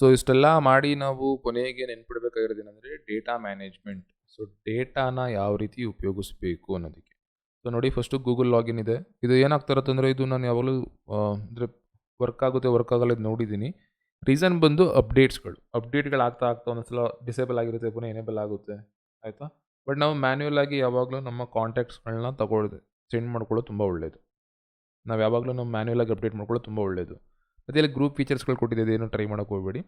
So ಇಷ್ಟೆಲ್ಲ ಮಾಡಿ ನಾವು ಕೊನೆಗೆ ನೆನ್ಪಿಡ್ಬೇಕಾಗಿರೋದೇನೆಂದರೆ ಡೇಟಾ ಮ್ಯಾನೇಜ್ಮೆಂಟ್ ಸೊ ಡೇಟಾನ ಯಾವ ರೀತಿ ಉಪಯೋಗಿಸ್ಬೇಕು ಅನ್ನೋದಕ್ಕೆ. ಸೊ ನೋಡಿ ಫಸ್ಟು ಗೂಗಲ್ ಲಾಗಿನ್ ಇದೆ. ಇದು ಏನಾಗ್ತಾ ಅಂದರೆ ಇದು ನಾನು ಯಾವಾಗಲೂ ಅಂದರೆ ವರ್ಕ್ ಆಗುತ್ತೆ ವರ್ಕ್ ಆಗಲ್ಲ ಇದು ನೋಡಿದ್ದೀನಿ. ರೀಸನ್ ಬಂದು ಅಪ್ಡೇಟ್ಸ್ಗಳು ಅಪ್ಡೇಟ್ಗಳು ಆಗ್ತಾ ಆಗ್ತಾ ಒಂದೊಂದ್ಸಲ ಡಿಸೇಬಲ್ ಆಗಿರುತ್ತೆ, ಪುನಃ ಎನೇಬಲ್ ಆಗುತ್ತೆ. ಆಯಿತಾ? ಬಟ್ ನಾವು ಮ್ಯಾನ್ಯಲ್ ಆಗಿ ಯಾವಾಗಲೂ ನಮ್ಮ ಕಾಂಟ್ಯಾಕ್ಟ್ಸ್ಗಳನ್ನ ತಗೊಳ್ಳೋದು ಸೆಂಡ್ ಮಾಡ್ಕೊಳ್ಳೋದು ತುಂಬ ಒಳ್ಳೆಯದು ನಾವು ಯಾವಾಗಲೂ ನಮ್ಮ ಮ್ಯಾನ್ಯಲ್ ಆಗಿ ಅಪ್ಡೇಟ್ ಮಾಡ್ಕೊಳ್ಳೋದು ತುಂಬ ಒಳ್ಳೆಯದು ಇಲ್ಲಿ ಗ್ರೂಪ್ ಫೀಚರ್ಸ್ಗಳು ಕೊಟ್ಟಿದೆ ಏನು ಟ್ರೈ ಮಾಡೋಕೆ ಹೋಗಬೇಡಿ.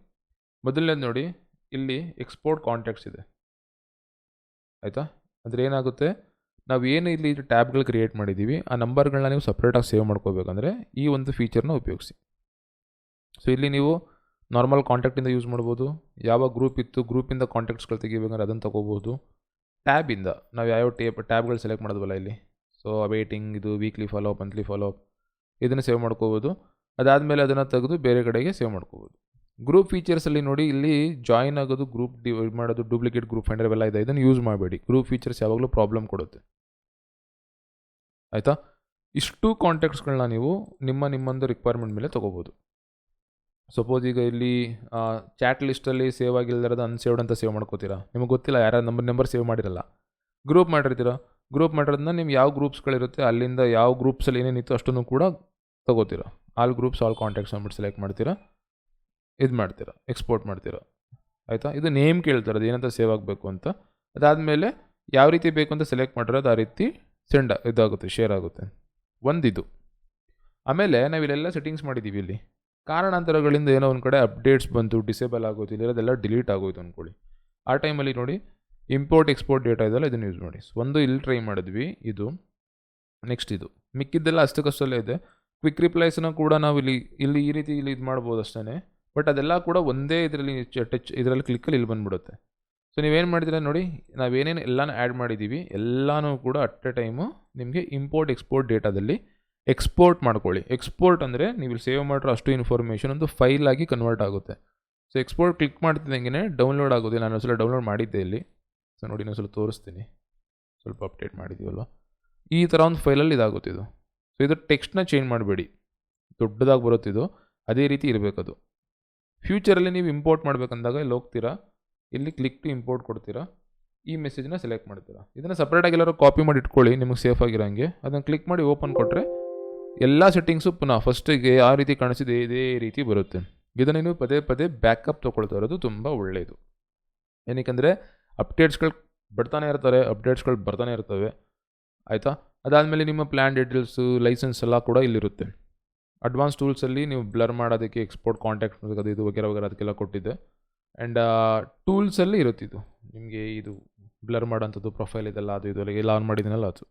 ಮೊದಲನೇದು ನೋಡಿ, ಇಲ್ಲಿ ಎಕ್ಸ್ಪೋರ್ಟ್ ಕಾಂಟ್ಯಾಕ್ಟ್ಸ್ ಇದೆ. ಆಯಿತಾ? ಅಂದರೆ ಏನಾಗುತ್ತೆ? ನಾವು ಏನು ಇಲ್ಲಿ ಟ್ಯಾಬ್ಗಳು ಕ್ರಿಯೇಟ್ ಮಾಡಿದ್ದೀವಿ ಆ ನಂಬರ್ಗಳನ್ನ ನೀವು ಸಪ್ರೇಟಾಗಿ ಸೇವ್ ಮಾಡ್ಕೋಬೇಕಂದ್ರೆ ಈ ಒಂದು ಫೀಚರ್ನ ಉಪಯೋಗಿಸಿ. ಸೊ ಇಲ್ಲಿ ನೀವು ನಾರ್ಮಲ್ ಕಾಂಟ್ಯಾಕ್ಟಿಂದ ಯೂಸ್ ಮಾಡ್ಬೋದು, ಯಾವ ಗ್ರೂಪ್ ಇತ್ತು ಗ್ರೂಪಿಂದ ಕಾಂಟ್ಯಾಕ್ಟ್ಸ್ಗಳು ತೆಗಿಬೇಕಂದ್ರೆ ಅದನ್ನು ತೊಗೋಬೋದು ಟ್ಯಾಬಿಂದ ನಾವು ಯಾವ್ಯಾವ ಟೇಪ್ ಟ್ಯಾಬ್ಗಳು ಸೆಲೆಕ್ಟ್ ಮಾಡೋದ್ವಲ್ಲ ಇಲ್ಲಿ. ಸೊ ವೇಟಿಂಗ್ ಇದು weekly follow up monthly follow up ಇದನ್ನು ಸೇವ್ ಮಾಡ್ಕೋಬೋದು. ಅದಾದಮೇಲೆ ಅದನ್ನು ತೆಗೆದು ಬೇರೆ ಕಡೆಗೆ ಸೇವ್ ಮಾಡ್ಕೋಬೋದು. ಗ್ರೂಪ್ ಫೀಚರ್ಸಲ್ಲಿ ನೋಡಿ, ಇಲ್ಲಿ ಜಾಯಿನ್ ಆಗೋದು ಗ್ರೂಪ್ ಡಿ, ಮಾಡೋದು ಡೂಪ್ಲಿಕೇಟ್ ಗ್ರೂಪ್ ಫೈಂಡರ್ ಇವೆಲ್ಲ ಇದೆ. ಇದನ್ನು ಯೂಸ್ ಮಾಡಬೇಡಿ. ಗ್ರೂಪ್ ಫೀಚರ್ಸ್ ಯಾವಾಗಲೂ ಪ್ರಾಬ್ಲಮ್ ಕೊಡುತ್ತೆ. ಆಯಿತಾ? ಇಷ್ಟು ಕಾಂಟ್ಯಾಕ್ಟ್ಸ್ಗಳನ್ನ ನೀವು ನಿಮ್ಮ ನಿಮ್ಮೊಂದು ರಿಕ್ವೈರ್ಮೆಂಟ್ ಮೇಲೆ ತೊಗೋಬೋದು. ಸಪೋಸ್ ಈಗ ಇಲ್ಲಿ ಚಾಟ್ ಲಿಸ್ಟಲ್ಲಿ ಸೇವ್ ಆಗಿಲ್ಲದಿರೋದು ಅನ್ಸೇವ್ಡ್ ಅಂತ ಸೇವ್ ಮಾಡ್ಕೋತೀರಾ? ನಿಮಗೆ ಗೊತ್ತಿಲ್ಲ, ಯಾರು ನಂಬರ್ ನಂಬರ್ ಸೇವ್ ಮಾಡಿರಲ್ಲ. ಗ್ರೂಪ್ ಮಾಡಿರ್ತೀರ? ಗ್ರೂಪ್ ಮಾಡಿರೋದನ್ನ ನಿಮ್ಗೆ ಯಾವ ಗ್ರೂಪ್ಸ್ಗಳಿರುತ್ತೆ ಅಲ್ಲಿಂದ ಯಾವ ಗ್ರೂಪ್ಸಲ್ಲಿ ಏನೇನಿತ್ತು ಅಷ್ಟನ್ನು ಕೂಡ ತೊಗೋತೀರಾ. ಆಲ್ ಗ್ರೂಪ್ಸ್ ಆಲ್ ಕಾಂಟ್ಯಾಕ್ಟ್ಸ್ ಅಂದ್ಬಿಟ್ಟು ಸೆಲೆಕ್ಟ್ ಮಾಡ್ತೀರಾ? ಇದು ಮಾಡ್ತೀರಾ? ಎಕ್ಸ್ಪೋರ್ಟ್ ಮಾಡ್ತೀರಾ? ಆಯಿತಾ? ಇದು ನೇಮ್ ಕೇಳ್ತಾರೆ, ಅದು ಏನಂತ ಸೇವ್ ಆಗಬೇಕು ಅಂತ. ಅದಾದಮೇಲೆ ಯಾವ ರೀತಿ ಬೇಕು ಅಂತ ಸೆಲೆಕ್ಟ್ ಮಾಡಿರೋದು ಆ ರೀತಿ ಸೆಂಡ್ ಇದಾಗುತ್ತೆ ಶೇರ್ ಆಗುತ್ತೆ. ಒಂದಿದು. ಆಮೇಲೆ ನಾವು ಇಲ್ಲೆಲ್ಲ ಸೆಟ್ಟಿಂಗ್ಸ್ ಮಾಡಿದ್ದೀವಿ ಇಲ್ಲಿ. ಕಾರಣಾಂತರಗಳಿಂದ ಏನೋ ಒಂದು ಕಡೆ ಅಪ್ಡೇಟ್ಸ್ ಬಂತು ಡಿಸೇಬಲ್ ಆಗೋದು ಇಲ್ಲಿರೋದೆಲ್ಲ ಡಿಲೀಟ್ ಆಗೋಯ್ತು ಅಂದ್ಕೊಳ್ಳಿ ಆ ಟೈಮಲ್ಲಿ ನೋಡಿ ಇಂಪೋರ್ಟ್ ಎಕ್ಸ್ಪೋರ್ಟ್ ಡೇಟಾ ಇದೆಲ್ಲ ಇದನ್ನು ಯೂಸ್ ಮಾಡಿ. ಒಂದು ಇಲ್ಲಿ ಟ್ರೈ ಮಾಡಿದ್ವಿ, ಇದು. ನೆಕ್ಸ್ಟ್ ಇದು. ಮಿಕ್ಕಿದ್ದೆಲ್ಲ ಅಷ್ಟಕ್ಕಷ್ಟಲ್ಲೇ ಇದೆ. ಕ್ವಿಕ್ ರಿಪ್ಲೈಸ್ನ ಕೂಡ ನಾವು ಇಲ್ಲಿ ಇಲ್ಲಿ ಈ ರೀತಿ ಇಲ್ಲಿ ಇದು ಮಾಡ್ಬೋದು ಅಷ್ಟೇ ಬಟ್ ಅದೆಲ್ಲ ಕೂಡ ಒಂದೇ ಇದರಲ್ಲಿ ಟಚ್ ಇದರಲ್ಲಿ ಕ್ಲಿಕ್ಕಲ್ಲಿ ಇಲ್ಲಿ ಬಂದುಬಿಡುತ್ತೆ. ಸೊ ನೀವೇನು ಮಾಡಿದ್ರೆ ನೋಡಿ ನಾವೇನೇನು ಎಲ್ಲನೂ ಆ್ಯಡ್ ಮಾಡಿದ್ದೀವಿ ಎಲ್ಲನೂ ಕೂಡ ಅಟ್ ಎ ಟೈಮು ನಿಮಗೆ ಇಂಪೋರ್ಟ್ ಎಕ್ಸ್ಪೋರ್ಟ್ ಡೇಟಾದಲ್ಲಿ ಎಕ್ಸ್ಪೋರ್ಟ್ ಮಾಡ್ಕೊಳ್ಳಿ. ಎಕ್ಸ್ಪೋರ್ಟ್ ಅಂದರೆ ನೀವು ಸೇವ್ ಮಾಡಿರೋ ಅಷ್ಟು ಇನ್ಫಾರ್ಮೇಷನ್ ಒಂದು ಫೈಲ್ ಆಗಿ ಕನ್ವರ್ಟ್ ಆಗುತ್ತೆ. ಸೊ ಎಕ್ಸ್ಪೋರ್ಟ್ ಕ್ಲಿಕ್ ಮಾಡ್ತಿದ್ದಂಗೆ ಡೌನ್ಲೋಡ್ ಆಗೋದಿಲ್ಲ. ನಾನು ಒಂದ್ಸಲ ಡೌನ್ಲೋಡ್ ಮಾಡಿದ್ದೆ ಇಲ್ಲಿ. ಸೊ ನೋಡಿ ಇನ್ನೊಂದ್ಸಲ ತೋರಿಸ್ತೀನಿ. ಸ್ವಲ್ಪ ಅಪ್ಡೇಟ್ ಮಾಡಿದ್ದೀವಲ್ವ ಈ ಥರ ಒಂದು ಫೈಲಲ್ಲಿ ಇದಾಗುತ್ತೆ ಇದು. ಸೊ ಇದು ಟೆಕ್ಸ್ಟ್ನ ಚೇಂಜ್ ಮಾಡಬೇಡಿ. ದೊಡ್ಡದಾಗಿ ಬರುತ್ತಿದ್ದು ಅದೇ ರೀತಿ ಇರಬೇಕದು ಫ್ಯೂಚರಲ್ಲಿ ನೀವು ಇಂಪೋರ್ಟ್ ಮಾಡಬೇಕಂದಾಗ ಇಲ್ಲಿ ಹೋಗ್ತೀರಾ? ಇಲ್ಲಿ ಕ್ಲಿಕ್ ಟು ಇಂಪೋರ್ಟ್ ಕೊಡ್ತೀರಾ? ಈ ಮೆಸೇಜ್ನ ಸೆಲೆಕ್ಟ್ ಮಾಡ್ತೀರಾ? ಇದನ್ನು ಸಪ್ರೇಟಾಗಿ ಎಲ್ಲರೂ ಕಾಪಿ ಮಾಡಿ ಇಟ್ಕೊಳ್ಳಿ, ನಿಮಗೆ ಸೇಫ್ ಆಗಿರೋಂಗೆ. ಅದನ್ನು ಕ್ಲಿಕ್ ಮಾಡಿ ಓಪನ್ ಕೊಟ್ಟರೆ ಎಲ್ಲ ಸೆಟ್ಟಿಂಗ್ಸು ಪುನಃ ಫಸ್ಟಿಗೆ ಆ ರೀತಿ ಕಾಣಿಸಿದೆ, ಇದೇ ರೀತಿ ಬರುತ್ತೆ. ಇದನ್ನು ನೀವು ಪದೇ ಪದೇ ಬ್ಯಾಕಪ್ ತೊಗೊಳ್ತಾ ಇರೋದು ತುಂಬ ಒಳ್ಳೆಯದು ಏನಕ್ಕೆಂದರೆ ಅಪ್ಡೇಟ್ಸ್ಗಳು ಬರ್ತಾನೆ ಇರ್ತಾರೆ ಅಪ್ಡೇಟ್ಸ್ಗಳು ಬರ್ತಾನೆ ಇರ್ತವೆ. ಆಯಿತಾ? ಅದಾದಮೇಲೆ ನಿಮ್ಮ ಪ್ಲ್ಯಾನ್ ಡೀಟೇಲ್ಸು ಲೈಸೆನ್ಸ್ ಎಲ್ಲ ಕೂಡ ಇಲ್ಲಿರುತ್ತೆ. ಅಡ್ವಾನ್ಸ್ ಟೂಲ್ಸಲ್ಲಿ ನೀವು ಬ್ಲರ್ ಮಾಡೋದಕ್ಕೆ ಎಕ್ಸ್ಪೋರ್ಟ್ ಕಾಂಟ್ಯಾಕ್ಟ್ ಅದು ಇದು ವಗೇರ ವಗೇರ ಅದಕ್ಕೆಲ್ಲ ಕೊಟ್ಟಿದ್ದೆ. ಆ್ಯಂಡ್ ಟೂಲ್ಸಲ್ಲಿ ಇರುತ್ತಿದ್ದು ನಿಮಗೆ ಇದು ಬ್ಲರ್ ಮಾಡೋಂಥದ್ದು ಪ್ರೊಫೈಲ್ ಇದೆಲ್ಲ, ಅದು ಇದು ಎಲ್ಲ ಆನ್ ಮಾಡಿದ್ದೀನಲ್ಲ ಅದು.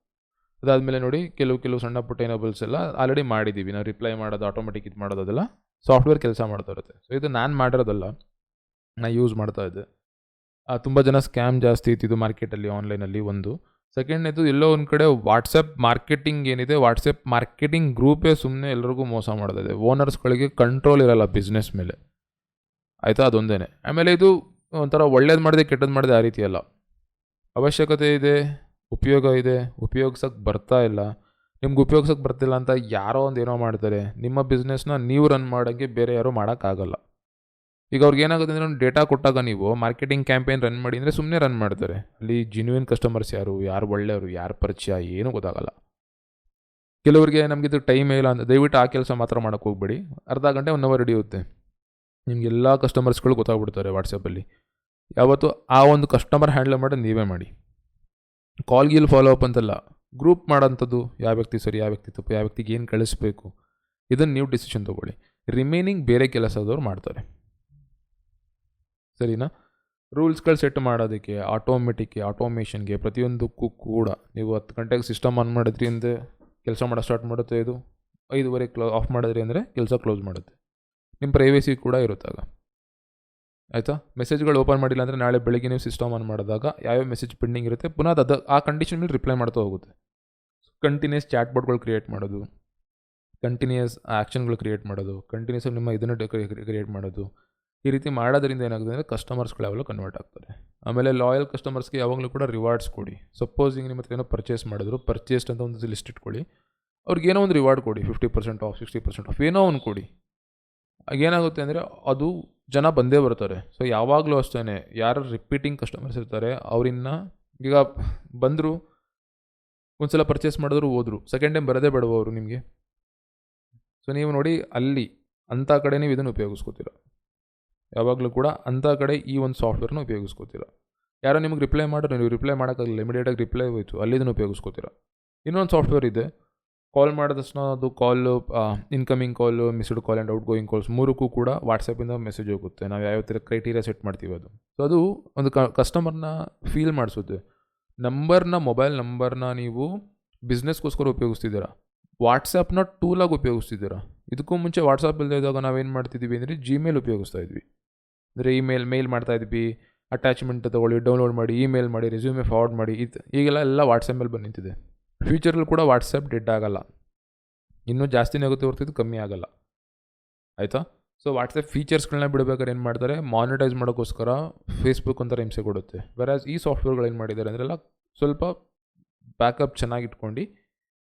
ಅದಾದಮೇಲೆ ನೋಡಿ, ಕೆಲವು ಕೆಲವು ಸಣ್ಣ ಪುಟ್ಟ ಏನಬಲ್ಸ್ ಎಲ್ಲ ಆಲ್ರೆಡಿ ಮಾಡಿದ್ದೀವಿ. ನಾವು ರಿಪ್ಲೈ ಮಾಡೋದು ಆಟೋಮೆಟಿಕ್ ಇದು ಮಾಡೋದು, ಅದೆಲ್ಲ ಸಾಫ್ಟ್ವೇರ್ ಕೆಲಸ ಮಾಡ್ತಾ ಇರುತ್ತೆ. ಸೊ ಇದು ನಾನು ಮಾಡಿರೋದಲ್ಲ ನಾನು ಯೂಸ್ ಮಾಡ್ತಾ ಇದ್ದೆ. ತುಂಬ ಜನ ಸ್ಕ್ಯಾಮ್ ಜಾಸ್ತಿ ಇತ್ತು ಇದು ಮಾರ್ಕೆಟಲ್ಲಿ ಆನ್ಲೈನಲ್ಲಿ ಒಂದು. ಸೆಕೆಂಡ್ನೇದು ಎಲ್ಲೋ ಒಂದು ಕಡೆ ವಾಟ್ಸಪ್ ಮಾರ್ಕೆಟಿಂಗ್ ಏನಿದೆ ವಾಟ್ಸಪ್ ಮಾರ್ಕೆಟಿಂಗ್ ಗ್ರೂಪೇ ಸುಮ್ಮನೆ ಎಲ್ರಿಗೂ ಮೋಸ ಮಾಡ್ತಿದೆ ಓನರ್ಸ್ಗಳಿಗೆ ಕಂಟ್ರೋಲ್ ಇರಲ್ಲ ಬಿಸ್ನೆಸ್ ಮೇಲೆ. ಆಯಿತಾ? ಅದೊಂದೇ ಆಮೇಲೆ ಇದು ಒಂಥರ ಒಳ್ಳೇದು ಮಾಡಿದೆ ಕೆಟ್ಟದ್ದು ಮಾಡಿದೆ ಆ ರೀತಿ ಅಲ್ಲ. ಅವಶ್ಯಕತೆ ಇದೆ, ಉಪಯೋಗ ಇದೆ ಉಪಯೋಗ್ಸೋಕ್ಕೆ ಬರ್ತಾ ಇಲ್ಲ. ನಿಮ್ಗೆ ಉಪಯೋಗ್ಸೋಕ್ಕೆ ಬರ್ತಿಲ್ಲ ಅಂತ ಯಾರೋ ಒಂದು ಏನೋ ಮಾಡ್ತಾರೆ. ನಿಮ್ಮ ಬಿಸ್ನೆಸ್ನ ನೀವು ರನ್ ಮಾಡೋಕ್ಕೆ ಬೇರೆ ಯಾರೂ ಮಾಡೋಕ್ಕಾಗಲ್ಲ. ಈಗ ಅವ್ರಿಗೆ ಏನಾಗುತ್ತೆ ಅಂದರೆ ಒಂದು ಡೇಟಾ ಕೊಟ್ಟಾಗ ನೀವು ಮಾರ್ಕೆಟಿಂಗ್ ಕ್ಯಾಂಪೇನ್ ರನ್ ಮಾಡಿ ಅಂದರೆ ಸುಮ್ಮನೆ ರನ್ ಮಾಡ್ತಾರೆ. ಅಲ್ಲಿ ಜಿನ್ಯೂನ್ ಕಸ್ಟಮರ್ಸ್ ಯಾರು ಯಾರು ಒಳ್ಳೆಯವರು, ಯಾರು ಪರಿಚಯ ಏನೂ ಗೊತ್ತಾಗಲ್ಲ. ಕೆಲವರಿಗೆ ನಮಗಿದು ಟೈಮ್ ಇಲ್ಲ ಅಂತ, ದಯವಿಟ್ಟು ಆ ಕೆಲಸ ಮಾತ್ರ ಮಾಡೋಕ್ಕೆ ಹೋಗ್ಬೇಡಿ. ಅರ್ಧ ಗಂಟೆ ಒನ್ ಅವರ್ ಹಿಡಿಯುತ್ತೆ. ನಿಮಗೆಲ್ಲ ಕಸ್ಟಮರ್ಸ್ಗಳು ಗೊತ್ತಾಗ್ಬಿಡ್ತಾರೆ ವಾಟ್ಸಪ್ಪಲ್ಲಿ ಯಾವತ್ತು ಆ ಒಂದು ಕಸ್ಟಮರ್ ಹ್ಯಾಂಡಲ್ ಮಾಡೋದು ನೀವೇ ಮಾಡಿ. ಕಾಲ್ ಗೀಲ್ ಫಾಲೋ ಅಪ್ ಅಂತಲ್ಲ ಗ್ರೂಪ್ ಮಾಡೋಂಥದ್ದು ಯಾವ ವ್ಯಕ್ತಿ ಸರಿ, ಯಾವ ವ್ಯಕ್ತಿ ತಪ್ಪು, ಯಾವ ವ್ಯಕ್ತಿಗೆ ಏನು ಕಳಿಸ್ಬೇಕು, ಇದನ್ನು ನೀವು ಡಿಸಿಷನ್ ತೊಗೊಳ್ಳಿ. ರಿಮೈನಿಂಗ್ ಬೇರೆ ಕೆಲಸದವ್ರು ಮಾಡ್ತಾರೆ. ಸರಿನಾ? ರೂಲ್ಸ್ಗಳು ಸೆಟ್ ಮಾಡೋದಕ್ಕೆ ಆಟೋಮೆಟಿಕ್ಗೆ ಆಟೋಮೇಷನ್ಗೆ ಪ್ರತಿಯೊಂದಕ್ಕೂ ಕೂಡ ನೀವು ಹತ್ತು ಗಂಟೆಗೆ ಸಿಸ್ಟಮ್ ಆನ್ ಮಾಡಿದ್ರಿ ಅಂದರೆ ಕೆಲಸ ಮಾಡೋ ಸ್ಟಾರ್ಟ್ ಮಾಡುತ್ತೆ ಇದು? ಐದುವರೆ ಕ್ಲೋ ಆಫ್ ಮಾಡಿದ್ರಿ ಅಂದರೆ ಕೆಲಸ ಕ್ಲೋಸ್ ಮಾಡುತ್ತೆ. ನಿಮ್ಮ ಪ್ರೈವೇಸಿ ಕೂಡ ಇರುತ್ತಾಗ ಆಯಿತಾ? ಮೆಸೇಜ್ಗಳು ಓಪನ್ ಮಾಡಿಲ್ಲ ಅಂದರೆ ನಾಳೆ ಬೆಳಿಗ್ಗೆ ನೀವು ಸಿಸ್ಟಮ್ ಆನ್ ಮಾಡಿದಾಗ ಯಾವ್ಯಾವ ಮೆಸೇಜ್ ಪೆಂಡಿಂಗ್ ಇರುತ್ತೆ, ಪುನಃ ಅದು ಆ ಕಂಡೀಷನ್ ಮೇಲೆ ರಿಪ್ಲೈ ಮಾಡ್ತಾ ಹೋಗುತ್ತೆ. ಕಂಟಿನ್ಯೂಸ್ ಚಾಟ್ ಬೋರ್ಡ್ಗಳು ಕ್ರಿಯೇಟ್ ಮಾಡೋದು. ಕಂಟಿನ್ಯೂಸ್ ಆ್ಯಕ್ಷನ್ಗಳು ಕ್ರಿಯೇಟ್ ಮಾಡೋದು. ಕಂಟಿನ್ಯೂಸ್ ನಿಮ್ಮ ಇದನ್ನು ಕ್ರಿಯೇಟ್ ಮಾಡೋದು. ಈ ರೀತಿ ಮಾಡೋದ್ರಿಂದ ಏನಾಗುತ್ತೆ ಅಂದರೆ ಕಸ್ಟಮರ್ಸ್ಗಳು ಯಾವಾಗಲೂ ಕನ್ವರ್ಟ್ ಆಗ್ತಾರೆ ಆಮೇಲೆ ಲಾಯಲ್ ಕಸ್ಟಮರ್ಸ್ಗೆ ಯಾವಾಗಲೂ ಕೂಡ ರಿವಾರ್ಡ್ಸ್ ಕೊಡಿ. ಸಪೋಸ್ ಹಿಂಗೆ ನಿಮ್ಮ ಹತ್ರ ಏನೋ ಪರ್ಚೇಸ್ ಮಾಡಿದ್ರು ಪರ್ಚೇಸ್ಡ್ ಅಂತ ಒಂದು ಲಿಸ್ಟ್ ಇಟ್ಕೊಳ್ಳಿ. ಅವ್ರಿಗೆ ಏನೋ ಒಂದು ರಿವಾರ್ಡ್ ಕೊಡಿ fifty percent off sixty percent off ಏನೋ ಒಂದು ಕೊಡಿ. ಏನಾಗುತ್ತೆ ಅಂದರೆ ಅದು ಜನ ಬಂದೇ ಬರ್ತಾರೆ. ಸೊ ಯಾವಾಗಲೂ ಅಷ್ಟೇ ಯಾರು ರಿಪೀಟಿಂಗ್ ಕಸ್ಟಮರ್ಸ್ ಇರ್ತಾರೆ, ಅವರಿನ್ನ ಈಗ ಬಂದರು, ಒಂದ್ಸಲ ಪರ್ಚೇಸ್ ಮಾಡಿದ್ರು, ಹೋದರು. ಸೆಕೆಂಡ್ ಟೈಮ್ ಬರೋದೇ ಬೇಡವ ಅವರು ನಿಮಗೆ? ಸೊ ನೀವು ನೋಡಿ ಅಲ್ಲಿ ಅಂಥ ಕಡೆ ನೀವು ಇದನ್ನು ಉಪಯೋಗಿಸ್ಕೋತೀರ. ಯಾವಾಗಲೂ ಕೂಡ ಅಂಥ ಕಡೆ ಈ ಒಂದು ಸಾಫ್ಟ್ವೇರ್ನ ಉಪಯೋಗಿಸ್ಕೋತೀರ. ಯಾರೋ ನಿಮಗೆ ರಿಪ್ಲೈ ಮಾಡಿದ್ರೆ ನೀವು ರಿಪ್ಲೈ ಮಾಡೋಕ್ಕಾಗಲಿಲ್ಲ ಇಮಿಡಿಯೇಟಾಗಿ ರಿಪ್ಲೈ ಹೋಯಿತು ಅಲ್ಲಿ ಇದನ್ನು ಉಪಯೋಗಿಸ್ಕೋತೀರ. ಇನ್ನೊಂದು ಸಾಫ್ಟ್ವೇರ್ ಇದೆ. ಕಾಲ್ ಮಾಡಿದ ತಕ್ಷಣ ಅದು call incoming call missed call and outgoing calls ಮೂರಕ್ಕೂ ಕೂಡ ವಾಟ್ಸಪ್ಪಿಂದ ಮೆಸೇಜ್ ಹೋಗುತ್ತೆ. ನಾವು ಯಾವ ಥರ ಕ್ರೈಟೀರಿಯಾ ಸೆಟ್ ಮಾಡ್ತೀವಿ ಅದು. ಸೊ ಅದು ಒಂದು ಕಸ್ಟಮರ್ನ ಫೀಲ್ ಮಾಡಿಸುತ್ತೆ. ನಂಬರ್ನ ಮೊಬೈಲ್ ನಂಬರ್ನ ನೀವು ಬಿಸ್ನೆಸ್ಗೋಸ್ಕರ ಉಪಯೋಗಿಸ್ತಿದ್ದೀರಾ? ವಾಟ್ಸಪ್ನ ಟೂಲಾಗಿ ಉಪಯೋಗಿಸ್ತಿದ್ದೀರಾ? ಇದಕ್ಕೂ ಮುಂಚೆ ವಾಟ್ಸಪ್ ಇಲ್ಲದೆ ಇದ್ದಾಗ ನಾವೇನು ಮಾಡ್ತಿದ್ದೀವಿ ಅಂದರೆ ಜಿಮೇಲ್ ಉಪಯೋಗಿಸ್ತಾ ಇದ್ವಿ. ಅಂದರೆ ಇಮೇಲ್ ಮೇಲ್ ಮಾಡ್ತಾ ಇದ್ವಿ. ಅಟ್ಯಾಚ್ಮೆಂಟ್ ತೊಗೊಳ್ಳಿ ಡೌನ್ಲೋಡ್ ಮಾಡಿ ಇಮೇಲ್ ಮಾಡಿ ರೆಸ್ಯೂಮೆ ಫಾರ್ವರ್ಡ್ ಮಾಡಿ, ಇದು ಈಗೆಲ್ಲ ಎಲ್ಲ ವಾಟ್ಸಪ್ ಮೇಲೆ ಬಂದು ನಿಂತಿದೆ ಫ್ಯೂಚರಲ್ಲಿ ಕೂಡ ವಾಟ್ಸಪ್ ಡೆಡ್ ಆಗಲ್ಲ. ಇನ್ನೂ ಜಾಸ್ತಿನೇ ಆಗುತ್ತೆ ಹೊರ್ತಿದ್ದು ಕಮ್ಮಿ ಆಗಲ್ಲ. ಆಯಿತಾ? ಸೊ ವಾಟ್ಸಪ್ ಫೀಚರ್ಸ್ಗಳನ್ನ ಬಿಡಬೇಕಾದ್ರೆ ಏನು ಮಾಡ್ತಾರೆ? ಮಾನಿಟೈಸ್ ಮಾಡೋಕ್ಕೋಸ್ಕರ ಫೇಸ್ಬುಕ್ ಒಂಥರ ಹಿಂಸೆ ಕೊಡುತ್ತೆ. ವೆರಾಸ್ ಈ ಸಾಫ್ಟ್ವೇರ್ಗಳು ಏನು ಮಾಡಿದ್ದಾರೆ ಅಂದ್ರೆಲ್ಲ, ಸ್ವಲ್ಪ ಬ್ಯಾಕಪ್ ಚೆನ್ನಾಗಿ ಇಟ್ಕೊಂಡು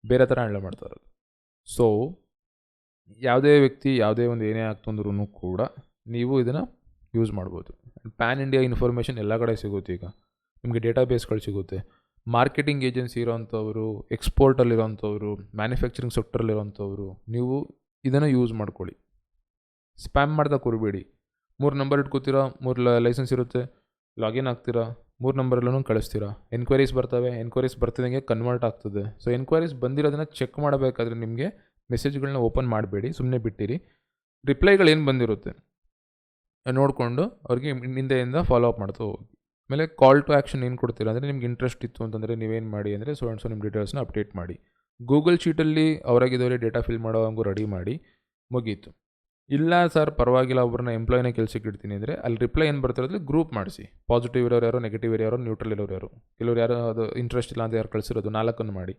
ಬೇರೆ ಥರ ಹ್ಯಾಂಡಲ್ ಮಾಡ್ತಾರೆ ಸೊ ಯಾವುದೇ ವ್ಯಕ್ತಿ ಯಾವುದೇ ಒಂದು ಏನೇ ಆಗ್ತಂದ್ರೂ ಕೂಡ ನೀವು ಇದನ್ನು ಯೂಸ್ ಮಾಡ್ಬೋದು. ಪ್ಯಾನ್ ಇಂಡಿಯಾ ಇನ್ಫಾರ್ಮೇಷನ್ ಎಲ್ಲ ಕಡೆ ಸಿಗುತ್ತೆ ಈಗ. ನಿಮಗೆ ಡೇಟಾ ಬೇಸ್ಗಳು ಸಿಗುತ್ತೆ. ಮಾರ್ಕೆಟಿಂಗ್ ಏಜೆನ್ಸಿ ಇರೋವಂಥವ್ರು ಎಕ್ಸ್ಪೋರ್ಟಲ್ಲಿರೋವಂಥವ್ರು ಮ್ಯಾನುಫ್ಯಾಕ್ಚರಿಂಗ್ ಸೆಕ್ಟರಲ್ಲಿರೋವಂಥವ್ರು ನೀವು ಇದನ್ನು ಯೂಸ್ ಮಾಡ್ಕೊಳ್ಳಿ. ಸ್ಪ್ಯಾಮ್ ಮಾಡ್ದಾಗ ಕೊಡಬೇಡಿ. ಮೂರು ನಂಬರ್ ಇಟ್ಕೋತೀರಾ, ಮೂರು ಲೈಸೆನ್ಸ್ ಇರುತ್ತೆ ಲಾಗಿನ್ ಆಗ್ತೀರಾ, ಮೂರು ನಂಬರಲ್ಲೂ ಕಳಿಸ್ತೀರಾ. ಎನ್ಕ್ವೈರೀಸ್ ಬರ್ತವೆ ಎನ್ಕ್ವೈರೀಸ್ ಬರ್ತಿದಂಗೆ ಕನ್ವರ್ಟ್ ಆಗ್ತದೆ. ಸೊ ಎನ್ಕ್ವೈರೀಸ್ ಬಂದಿರೋದನ್ನು ಚೆಕ್ ಮಾಡಬೇಕಾದ್ರೆ ನಿಮಗೆ ಮೆಸೇಜ್ಗಳನ್ನ ಓಪನ್ ಮಾಡಬೇಡಿ ಸುಮ್ಮನೆ ಬಿಟ್ಟಿರಿ. ರಿಪ್ಲೈಗಳು ಏನು ಬಂದಿರುತ್ತೆ? ನೋಡಿಕೊಂಡು ಅವ್ರಿಗೆ ಹಿಂದೆಯಿಂದ ಫಾಲೋ ಅಪ್ ಮಾಡ್ತಾ ಹೋಗಿ. ಆಮೇಲೆ ಕಾಲ್ ಟು ಆ್ಯಕ್ಷನ್ ಏನು ಕೊಡ್ತೀರಾ ಅಂದರೆ ನಿಮ್ಗೆ ಇಂಟ್ರೆಸ್ಟ್ ಇತ್ತು ಅಂತಂದರೆ ನೀವೇನು ಮಾಡಿ ಅಂದರೆ ಸೊ ಆ್ಯಂಡ್ ಸೊ ನಿಮ್ಮ ಡೀಟೇಲ್ಸ್ನ ಅಪ್ಡೇಟ್ ಮಾಡಿ. ಗೂಗಲ್ ಶೀಟಲ್ಲಿ ಅವರಾಗಿದ್ದವರೇ ಡೇಟಾ ಫಿಲ್ ಮಾಡೋ ಹಂಗೂ ರೆಡಿ ಮಾಡಿ, ಮುಗೀತು. ಇಲ್ಲ ಸರ್ ಪರವಾಗಿಲ್ಲ ಒಬ್ಬರನ್ನ ಎಂಪ್ಲಾಯಿನ ಕೆಲಸಕ್ಕೆ ಇಡ್ತೀನಿ ಅಂದರೆ ಅಲ್ಲಿ ರಿಪ್ಲೈ ಏನು ಬರ್ತಿರೋದ್ರೆ ಗ್ರೂಪ್ ಮಾಡಿಸಿ. ಪಾಸಿಟಿವ್ ಇರೋರು ಯಾರೋ ನೆಗೆಟಿವ್ ಇರೋರು ನ್ಯೂಟ್ರಲ್ ಇರೋರು ಯಾರು. ಕೆಲವರು ಯಾರೋ ಅದು ಇಂಟ್ರೆಸ್ಟ್ ಇಲ್ಲ ಅಂತ ಯಾರು ಕಳಿಸಿರೋದು ನಾಲ್ಕನ್ನು ಮಾಡಿ.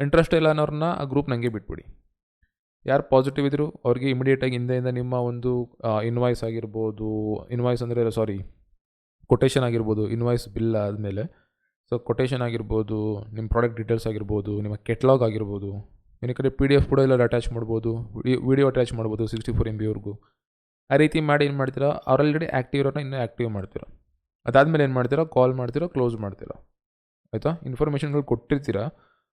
ಇಂಟ್ರೆಸ್ಟ್ ಇಲ್ಲ ಅನ್ನೋರನ್ನ ಆ ಗ್ರೂಪ್ ನನಗೆ ಬಿಟ್ಬಿಡಿ. ಯಾರು ಪಾಸಿಟಿವ್ ಇದ್ದರು ಅವ್ರಿಗೆ ಇಮಿಡಿಯೇಟಾಗಿ ಹಿಂದೆಯಿಂದ ನಿಮ್ಮ ಒಂದು ಇನ್ವಾಯ್ಸ್ ಆಗಿರ್ಬೋದು ಇನ್ವಾಯ್ಸ್ ಅಂದರೆ ಸಾರಿ ಕೊಟೇಷನ್ ಆಗಿರ್ಬೋದು ಇನ್ವಾಯ್ಸ್ ಬಿಲ್ ಆದಮೇಲೆ. ಸೊ ಕೊಟೇಷನ್ ಆಗಿರ್ಬೋದು, ನಿಮ್ಮ ಪ್ರಾಡಕ್ಟ್ ಡೀಟೇಲ್ಸ್ ಆಗಿರ್ಬೋದು, ನಿಮ್ಮ ಕೆಟ್ಲಾಗ್ ಆಗಿರ್ಬೋದು, ಇನ್ನು ಕಡೆ ಪಿ ಡಿ ಎಫ್ ಕೂಡ ಎಲ್ಲ ಅಟ್ಯಾಚ್ ಮಾಡ್ಬೋದು ವಿಡಿಯೋ ಅಟ್ಯಾಚ್ ಮಾಡ್ಬೋದು ಸಿಕ್ಸ್ಟಿ ಫೋರ್ ಎಂ ಬಿವರೆಗೂ ಆ ರೀತಿ ಮಾಡಿ ಏನು ಮಾಡ್ತೀರಾ ಆಲ್ರೆಡಿ ಆ್ಯಕ್ಟಿವ್ ಇರೋನ ಇನ್ನೂ ಆ್ಯಕ್ಟಿವ್ ಮಾಡ್ತೀರಾ. ಅದಾದಮೇಲೆ ಏನು ಮಾಡ್ತೀರಾ ಕಾಲ್ ಮಾಡ್ತೀರಾ ಕ್ಲೋಸ್ ಮಾಡ್ತೀರಾ. ಆಯಿತಾ? ಇನ್ಫಾರ್ಮೇಷನ್ಗಳು ಕೊಟ್ಟಿರ್ತೀರಾ,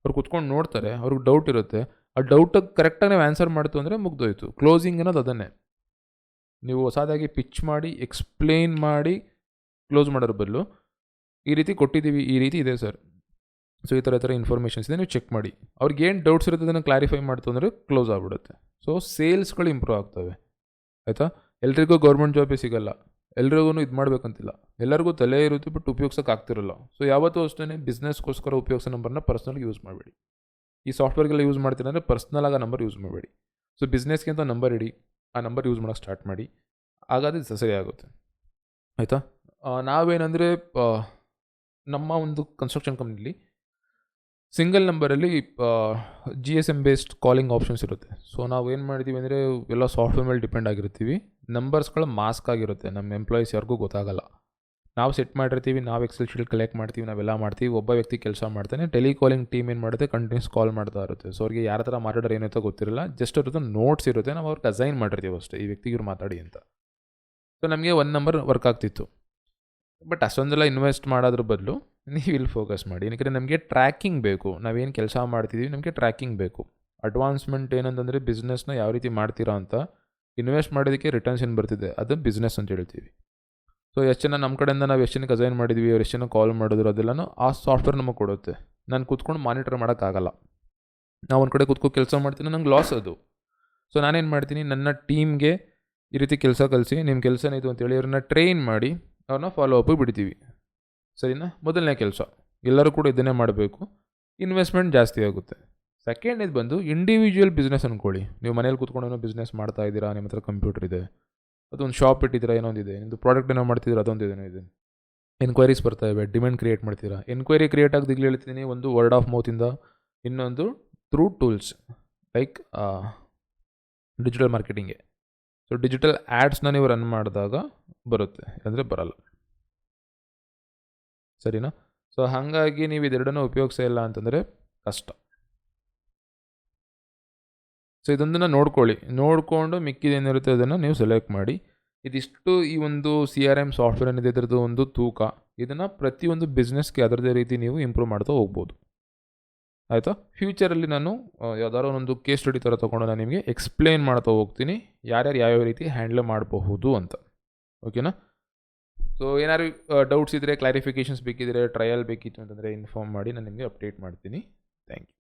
ಅವ್ರು ಕುತ್ಕೊಂಡು ನೋಡ್ತಾರೆ, ಅವ್ರಿಗೆ ಡೌಟ್ ಇರುತ್ತೆ. ಆ ಡೌಟಾಗಿ ಕರೆಕ್ಟಾಗಿ ನೀವು ಆನ್ಸರ್ ಮಾಡ್ತು ಅಂದರೆ ಮುಗ್ದೋಯ್ತು. ಕ್ಲೋಸಿಂಗ್ ಅನ್ನೋದು ಅದನ್ನೇ. ನೀವು ಹೊಸದಾಗಿ ಪಿಚ್ ಮಾಡಿ ಎಕ್ಸ್ಪ್ಲೇನ್ ಮಾಡಿ ಕ್ಲೋಸ್ ಮಾಡೋರ ಬದಲು ಈ ರೀತಿ ಕೊಟ್ಟಿದ್ದೀವಿ, ಈ ರೀತಿ ಇದೆ ಸರ್. ಸೊ ಈ ಥರ ಈ ಥರ ಇನ್ಫಾರ್ಮೇಷನ್ಸ್ ಇದೆ, ನೀವು ಚೆಕ್ ಮಾಡಿ. ಅವ್ರಿಗೆ ಏನು ಡೌಟ್ಸ್ ಇರುತ್ತೆ ಅದನ್ನು ಕ್ಲಾರಿಫೈ ಮಾಡ್ತು ಅಂದರೆ ಕ್ಲೋಸ್ ಆಗಿಬಿಡುತ್ತೆ. ಸೊ ಸೇಲ್ಸ್ಗಳು ಇಂಪ್ರೂವ್ ಆಗ್ತವೆ. ಆಯಿತಾ? ಎಲ್ರಿಗೂ ಗೌರ್ಮೆಂಟ್ ಜಾಬೇ ಸಿಗಲ್ಲ. ಎಲ್ರಿಗೂ ಇದು ಮಾಡಬೇಕಂತಿಲ್ಲ. ಎಲ್ಲರಿಗೂ ತಲೆ ಇರುತ್ತೆ ಬಟ್ ಉಪಯೋಗಿಸೋಕ್ಕಾಗ್ತಿರಲ್ಲ ಸೊ ಯಾವತ್ತೂ ಅಷ್ಟೇ ಬಿಸ್ನೆಸ್ಗೋಸ್ಕರ ಉಪಯೋಗಿಸೋ ನಂಬರ್ನ ಪರ್ಸ್ನಲ್ ಯೂಸ್ ಮಾಡಬೇಡಿ. ಈ ಸಾಫ್ಟ್ವೇರ್ಗೆಲ್ಲ ಯೂಸ್ ಮಾಡ್ತೀನಿ ಅಂದರೆ ಪರ್ಸ್ನಲ್ ಆಗ ನಂಬರ್ ಯೂಸ್ ಮಾಡಬೇಡಿ. ಸೊ ಬಿಸ್ನೆಸ್ಗೆ ಅಂತ ನಂಬರ್ ಇಡಿ, ಆ ನಂಬರ್ ಯೂಸ್ ಮಾಡೋಕ್ಕೆ ಸ್ಟಾರ್ಟ್ ಮಾಡಿ, ಆಗಾದ್ರೆ ಸರಿ ಆಗುತ್ತೆ. ಆಯಿತಾ? ನಾವೇನಂದರೆ ನಮ್ಮ ಒಂದು ಕನ್ಸ್ಟ್ರಕ್ಷನ್ ಕಂಪ್ನಿಲಿ single ನಂಬರಲ್ಲಿ G S M based calling options ಇರುತ್ತೆ. ಸೊ ನಾವು ಏನು ಮಾಡ್ತೀವಿ ಅಂದರೆ ಎಲ್ಲ ಸಾಫ್ಟ್ವೇರ್ ಮೇಲೆ ಡಿಪೆಂಡ್ ಆಗಿರ್ತೀವಿ. ನಂಬರ್ಸ್ಗಳು ಮಾಸ್ಕ್ ಆಗಿರುತ್ತೆ. ನಮ್ಮ ಎಂಪ್ಲಾಯೀಸ್ ಯಾರಿಗೂ ಗೊತ್ತಾಗಲ್ಲ. ನಾವು ಸೆಟ್ ಮಾಡಿರ್ತೀವಿ, ನಾವು ಎಕ್ಸೆಲ್ ಶೀಟ್ ಕಲೆಕ್ಟ್ ಮಾಡ್ತೀವಿ, ನಾವೆಲ್ಲ ಮಾಡ್ತೀವಿ, ಒಬ್ಬ ವ್ಯಕ್ತಿ ಕೆಲಸ ಮಾಡ್ತಾನೆ ಟೆಲಿಕಾಲಿಂಗ್ ಟೀಮ್ ಏನು ಮಾಡುತ್ತೆ ಕಂಟಿನ್ಯೂಸ್ ಕಾಲ್ ಮಾಡ್ತಾ ಇರುತ್ತೆ. ಸೊ ಅವ್ರಿಗೆ ಯಾರ ಥರ ಮಾತಾಡೋರು ಏನಂತ ಗೊತ್ತಿರಲ್ಲ ಜಸ್ಟ್ ಅವ್ರದ್ದು ನೋಟ್ಸ್ ಇರುತ್ತೆ, ನಾವು ಅವ್ರಿಗೆ ಅಸೈನ್ ಮಾಡಿರ್ತೀವಿ ಅಷ್ಟೇ, ಈ ವ್ಯಕ್ತಿಗೆ ಇವ್ರು ಮಾತಾಡಿ ಅಂತ. ಸೊ ನಮಗೆ ಒಂದು ನಂಬರ್ ವರ್ಕ್ ಆಗ್ತಿತ್ತು. ಬಟ್ ಅಷ್ಟೊಂದೆಲ್ಲ ಇನ್ವೆಸ್ಟ್ ಮಾಡೋದ್ರ ಬದಲು ನೀವು ಇಲ್ಲಿ ಫೋಕಸ್ ಮಾಡಿ. ಏನಕ್ಕೆ ನಮಗೆ ಟ್ರ್ಯಾಕಿಂಗ್ ಬೇಕು ನಾವೇನು ಕೆಲಸ ಮಾಡ್ತಿದ್ದೀವಿ ನಮಗೆ ಟ್ರ್ಯಾಕಿಂಗ್ ಬೇಕು. ಅಡ್ವಾನ್ಸ್ಮೆಂಟ್ ಏನಂತಂದರೆ ಬಿಸ್ನೆಸ್ನ ಯಾವ ರೀತಿ ಮಾಡ್ತೀರಾ ಅಂತ ಇನ್ವೆಸ್ಟ್ ಮಾಡೋದಕ್ಕೆ ರಿಟರ್ನ್ಸ್ ಏನು ಬರ್ತಿದೆ, ಅದು ಬಿಸ್ನೆಸ್ ಅಂತ ಹೇಳ್ತೀವಿ. ಸೊ ಎಷ್ಟು ಜನ ನಮ್ಮ ಕಡೆಯಿಂದ ನಾವು ಎಷ್ಟು ಜನಕ್ಕೆ ಅಸೈನ್ ಮಾಡಿದ್ವಿ, ಅವ್ರು ಎಷ್ಟು ಜನ ಕಾಲ್ ಮಾಡಿದ್ರು, ಅದೆಲ್ಲನೂ ಆ ಸಾಫ್ಟ್ವೇರ್ ನಮಗೆ ಕೊಡುತ್ತೆ. ನಾನು ಕೂತ್ಕೊಂಡು ಮಾನಿಟರ್ ಮಾಡೋಕ್ಕಾಗಲ್ಲ ನಾವು ಒಂದು ಕಡೆ ಕೂತ್ಕೊಂಡು ಕೆಲಸ ಮಾಡ್ತೀನಿ, ನಂಗೆ ಲಾಸ್ ಅದು. ಸೊ ನಾನೇನು ಮಾಡ್ತೀನಿ, ನನ್ನ ಟೀಮ್ಗೆ ಈ ರೀತಿ ಕೆಲಸ ಕಲಿಸಿ ನಿಮ್ಮ ಕೆಲಸನೇ ಇದು ಅಂತೇಳಿ ಅವ್ರನ್ನ ಟ್ರೈನ್ ಮಾಡಿ, ಅವ್ರನ್ನ ಫಾಲೋ ಅಪ್ ಬಿಡ್ತೀವಿ. ಸರಿನಾ? ಮೊದಲನೇ ಕೆಲಸ. ಎಲ್ಲರೂ ಕೂಡ ಇದನ್ನೇ ಮಾಡಬೇಕು. ಇನ್ವೆಸ್ಟ್ಮೆಂಟ್ ಜಾಸ್ತಿ ಆಗುತ್ತೆ. ಸೆಕೆಂಡ್ ಇದು ಬಂದು ಇಂಡಿವಿಜುವಲ್ ಬಿಸ್ನೆಸ್ ಅಂದ್ಕೊಳ್ಳಿ ನೀವು ಮನೇಲಿ ಕೂತ್ಕೊಂಡು ಬಿಸ್ನೆಸ್ ಮಾಡ್ತಾ ಇದ್ದೀರಾ, ನಿಮ್ಮ ಹತ್ರ ಕಂಪ್ಯೂಟರ್ ಇದೆ. ಅದೊಂದು ಶಾಪ್ ಇಟ್ಟಿದ್ದೀರಾ, ಏನೊಂದಿದೆ? ನಿಮ್ಮದು ಪ್ರಾಡಕ್ಟ್ ಏನೋ ಮಾಡ್ತಿದ್ದೀರಾ ಅದೊಂದು ಏನೋ ಇದೆ? ಎನ್ಕ್ವೈರೀಸ್ ಬರ್ತಾ ಇವೆ ಡಿಮ್ಯಾಂಡ್ ಕ್ರಿಯೇಟ್ ಮಾಡ್ತೀರಾ? ಎನ್ಕ್ವೈರಿ ಕ್ರಿಯೇಟ್ ಆಗದಿಗ್ಲಿ ಹೇಳ್ತೀನಿ ಒಂದು ವರ್ಡ್ ಆಫ್ ಮೌತಿಂದ ಇನ್ನೊಂದು ಥ್ರೂ ಟೂಲ್ಸ್ ಲೈಕ್ ಡಿಜಿಟಲ್ ಮಾರ್ಕೆಟಿಂಗ್ಗೆ ಸೊ ಡಿಜಿಟಲ್ ಆ್ಯಡ್ಸ್ನ ನೀವು ರನ್ ಮಾಡಿದಾಗ ಬರುತ್ತೆ ಅಂದರೆ ಬರಲ್ಲ. ಸರಿನಾ? ಸೊ ಹಾಗಾಗಿ ನೀವು ಇದೆರಡನ್ನೂ ಉಪಯೋಗಿಸೇ ಇಲ್ಲ ಅಂತಂದರೆ ಕಷ್ಟ. ಸೊ ಇದೊಂದನ್ನು ನೋಡ್ಕೊಳ್ಳಿ. ನೋಡಿಕೊಂಡು ಮಿಕ್ಕಿದೇನಿರುತ್ತೆ ಅದನ್ನು ನೀವು ಸೆಲೆಕ್ಟ್ ಮಾಡಿ. ಇದಿಷ್ಟು ಈ ಒಂದು ಸಿ ಆರ್ ಎಂ ಸಾಫ್ಟ್ವೇರ್ ಏನಿದೆ, ಇದರದ್ದು ಒಂದು ತೂಕ. ಇದನ್ನು ಪ್ರತಿಯೊಂದು ಬಿಸ್ನೆಸ್ಗೆ ಅದರದೇ ರೀತಿ ನೀವು ಇಂಪ್ರೂವ್ ಮಾಡ್ತಾ ಹೋಗ್ಬೋದು. ಆಯಿತಾ? ಫ್ಯೂಚರಲ್ಲಿ ನಾನು ಯಾವ್ದಾದ್ರು ಒಂದು ಕೇಸ್ ಸ್ಟಡಿ ಥರ ತೊಗೊಂಡು ನಾನು ನಿಮಗೆ ಎಕ್ಸ್ಪ್ಲೇನ್ ಮಾಡ್ತಾ ಹೋಗ್ತೀನಿ. ಯಾರ್ಯಾರು ಯಾವ್ಯಾವ ರೀತಿ ಹ್ಯಾಂಡಲ್ ಮಾಡಬಹುದು ಅಂತ. ಓಕೆನಾ ಸೊ ಏನಾದ್ರು ಡೌಟ್ಸ್ ಇದ್ದರೆ ಕ್ಲಾರಿಫಿಕೇಷನ್ಸ್ ಬೇಕಿದ್ರೆ ಟ್ರಯಲ್ ಬೇಕಿತ್ತು ಅಂತಂದರೆ ಇನ್ಫಾರ್ಮ್ ಮಾಡಿ ನಾನು ನಿಮಗೆ ಅಪ್ಡೇಟ್ ಮಾಡ್ತೀನಿ. Thank you